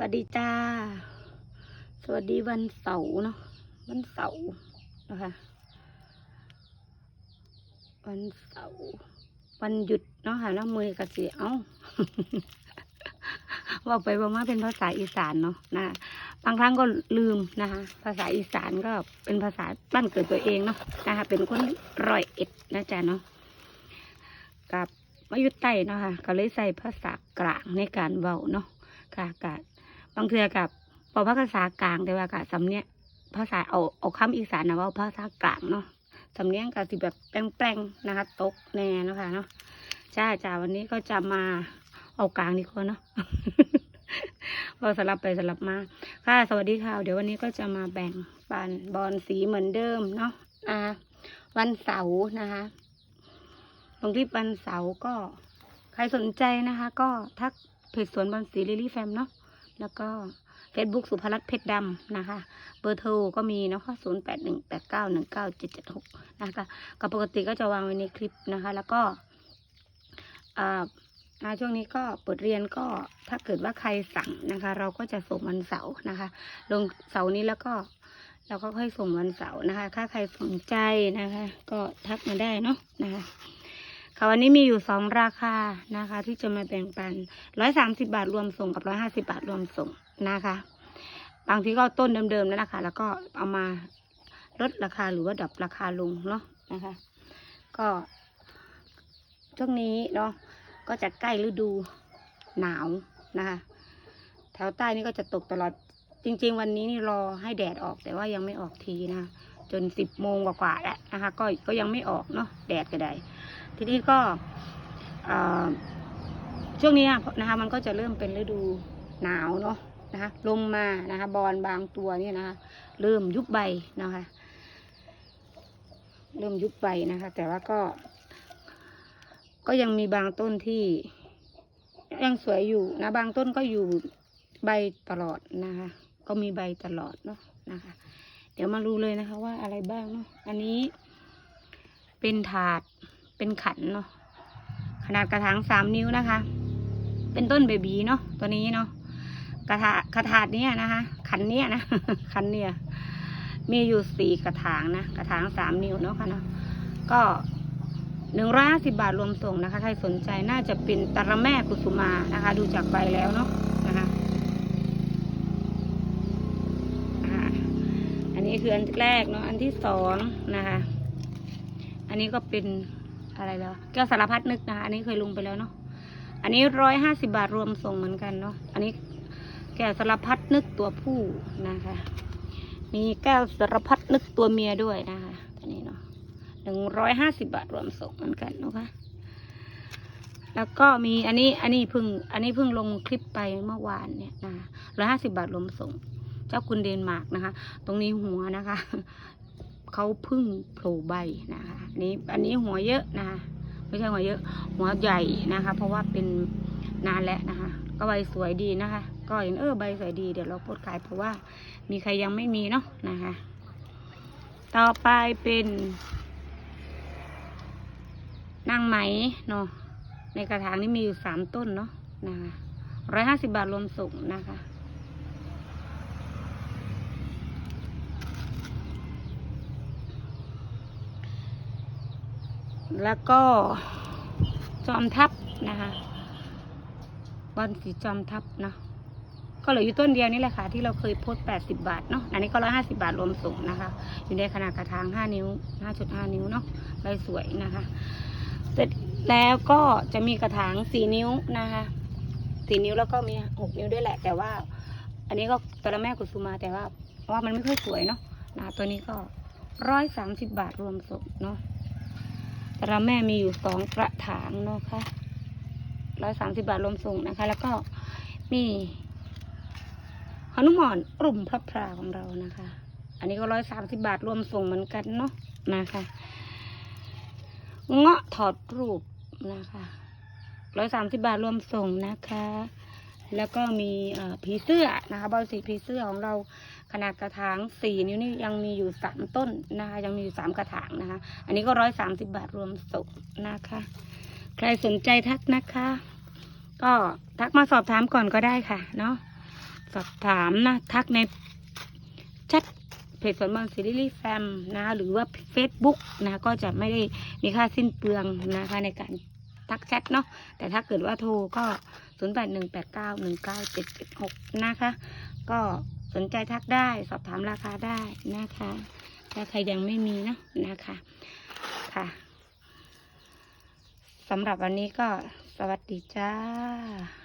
วัสดีจ้า สวัสดีวันเสาร์เนาะ วันเสาร์นะคะ วันเสาร์วันหยุดเนาะค่ะแล้วมือกระเสียเอ้าว่าไปว่ามาเป็นภาษาอีสานเนาะนะบางครั้งก็ลืมนะคะ ภาษาอีสานก็เป็นภาษาบ้านเกิดตัวเองเนาะนะคะเป็นคนร้อยเอ็ดนะจ๊ะเนาะกับมายุดไตเนาะค่ะก็เลยใส่ภาษากลางในการเว้าเนาะค่ะกับ บางเทือกับพอภาษากลางแต่ว่ากับสำเนียงภาษาเอาเอาคำอีสานนะว่าภาษากลางเนาะสำเนียงกับสิแบบแปลงๆนะคะ ตกแน่นะคะเนาะจ้าจ้าวันนี้ก็จะมาเอากลางดีกว่าเนาะก็สลับไปสลับมา ค่ะ สวัสดีค่ะ เดี๋ยววันนี้ก็จะมาแบ่งปันบอลสีเหมือนเดิมเนาะอ่าวันเสาร์นะคะ ลงคลิปวันเสาร์ก็ ใครสนใจนะคะ ก็ทักเพจสวนบอลสีลิลี่แฟมเนาะ แล้วก็ Facebook สุภรัตน์เพชรดำนะคะ เบอร์โทรก็มีนะคะศูนย์แปดหนึ่งแปดเก้าหนึ่งเก้าเจ็ดเจ็ดหกนะคะก็ปกติก็จะวางไว้ในคลิปนะคะ แล้วก็อ่าอ่าช่วงนี้ก็เปิดเรียนก็ถ้าเกิดว่าใครสั่งนะคะ เราก็จะส่งวันเสาร์นะคะ ลงเสาร์นี้แล้วก็ เราก็ค่อยส่งวันเสาร์นะคะ ถ้าใครสนใจนะคะ ก็ทักมาได้เนาะนะคะ ค่ะวันนี้มีอยู่สองราคานะคะ ที่จะมาแบ่งปันร้อยสามสิบาทรวมส่งกับร้อยห้าสิบาทรวมส่งนะคะ บางทีก็ต้นเดิมๆแล้วนะคะแล้วก็เอามาลดราคาหรือว่าดับราคาลงเนาะนะคะ ก็ช่วงนี้เนาะก็จะใกล้ฤดูหนาวนะคะ แถวใต้นี่ก็จะตกตลอดจริง ๆ วันนี้นี่รอให้แดดออกแต่ว่ายังไม่ออกทีนะคะจนสิบโมงกว่าๆแล้วนะคะ ก็ก็ยังไม่ออกเนาะแดดก็ได้ ทีนี้ก็ช่วงนี้นะคะมันก็จะเริ่มเป็นฤดูหนาวเนาะนะคะลมมานะคะบอลบางตัวเนี่ยนะคะเริ่มยุบใบนะคะ เริ่มยุบใบนะคะ แต่ว่าก็ ก็ยังมีบางต้นที่ยังสวยอยู่นะ บางต้นก็อยู่ใบตลอดนะคะ ก็มีใบตลอดเนาะนะคะ เดี๋ยวมาดูเลยนะคะว่าอะไรบ้างเนาะอันนี้เป็นถาด เป็นขันเนาะขนาดกระถางสามนิ้วนะคะ เป็นต้นเบบีเนาะตัวนี้เนาะกระถากระถาดเนี้ยนะคะ ขันเนี้ยนะขันเนี้ยมีอยู่สี่กระถางนะกระถางสามนิ้วเนาะค่ะเนาะก็หนึ่งร้อยห้าสิบาทรวมส่งนะคะ ใครสนใจน่าจะเป็นตะระแม่กุสุมานะคะ ดูจากใบแล้วเนาะนะคะอันนี้คืออันแรกเนาะอันที่สองนะคะ อันนี้ก็เป็น อะไรแล้ว แก้วสารพัดนึกนะคะอันนี้เคยลงไปแล้วเนาะอันนี้ร้อยห้าสิบาทรวมส่งเหมือนกันเนาะอันนี้แก้วสารพัดนึกตัวผู้นะคะ มีแก้วสารพัดนึกตัวเมียด้วยนะคะอันนี้เนาะหนึ่งร้อยห้าสิบาทรวมส่งเหมือนกันเนาะคะแล้วก็มีอันนี้อันนี้เพิ่งอันนี้เพิ่งลงคลิปไปเมื่อวานเนี่ยนะคะร้อยห้าสิบาทรวมส่ง เจ้าคุณเดนมาร์กนะคะ ตรงนี้หัวนะคะ เขาพึ่งโผล่ใบนะคะนี้อันนี้หัวเยอะนะคะไม่ใช่หัวเยอะ หัวใหญ่นะคะ เพราะว่าเป็นนานแล้วนะคะ ก็ใบสวยดีนะคะ ก็เห็นเออใบสวยดีเดี๋ยวเราโพสขายเพราะว่ามีใครยังไม่มีเนาะนะคะ ต่อไปเป็นนางไหมเนาะในกระถางนี้มีอยู่สามต้นเนาะนะคะร้อยห้าสิบาทรวมส่งนะคะ แล้วก็จอมทัพนะคะบอลสีจอมทัพเนาะก็เหลืออยู่ต้นเดียวนี่แหละค่ะ ที่เราเคยโพสต์80 บาทเนาะอันนี้ก็ 150 บาทรวมส่งนะคะ อยู่ในขนาดกระถาง 5 นิ้ว 5.5 นิ้วเนาะใบสวยนะคะ เสร็จแล้วก็จะมีกระถาง 4 นิ้วนะคะ4นิ้วแล้วก็มี 6 นิ้วด้วยแหละ แต่ว่า อันนี้ก็ตระแม่กุสุมาแต่ว่าว่ามันไม่ค่อยสวยเนาะนะตัวนี้ก็ 130 บาทรวมส่งเนาะ ตระแม่มีอยู่สองกระถางเนาะค่ะร้อยสามสิบาทรวมส่งนะคะ แล้วก็มีหนุมานรุ่มพระพราของเรานะคะ อันนี้ก็ร้อยสามสิบาทรวมส่งเหมือนกันเนาะนะคะเงาะถอดรูปนะคะร้อยสามสิบาทรวมส่งนะคะ แล้วก็มีผีเสื้อนะคะบอลสีผีเสื้อของเรา ขนาดกระถางสี่นิ้วนี่ยังมีอยู่สามต้นนะคะ ยังมีอยู่สามกระถางนะคะ อันนี้ก็ร้อยสามสิบาทรวมส่งนะคะ ใครสนใจทักนะคะ ก็ทักมาสอบถามก่อนก็ได้ค่ะ เนาะสอบถามนะ ทักในแชทเพจสวนบอลซีรีส์แฟมนะคะหรือว่า Facebook นะก็จะไม่ได้มีค่าสิ้นเปลืองนะคะในการทักแชทเนาะแต่ถ้าเกิดว่าโทรก็ 0 8 1 8 9 1 9 7 7 6 นะคะ ก็ สนใจทักได้สอบถามราคาได้นะคะ ถ้าใครยังไม่มีนะนะคะค่ะสำหรับวันนี้ก็สวัสดีจ้า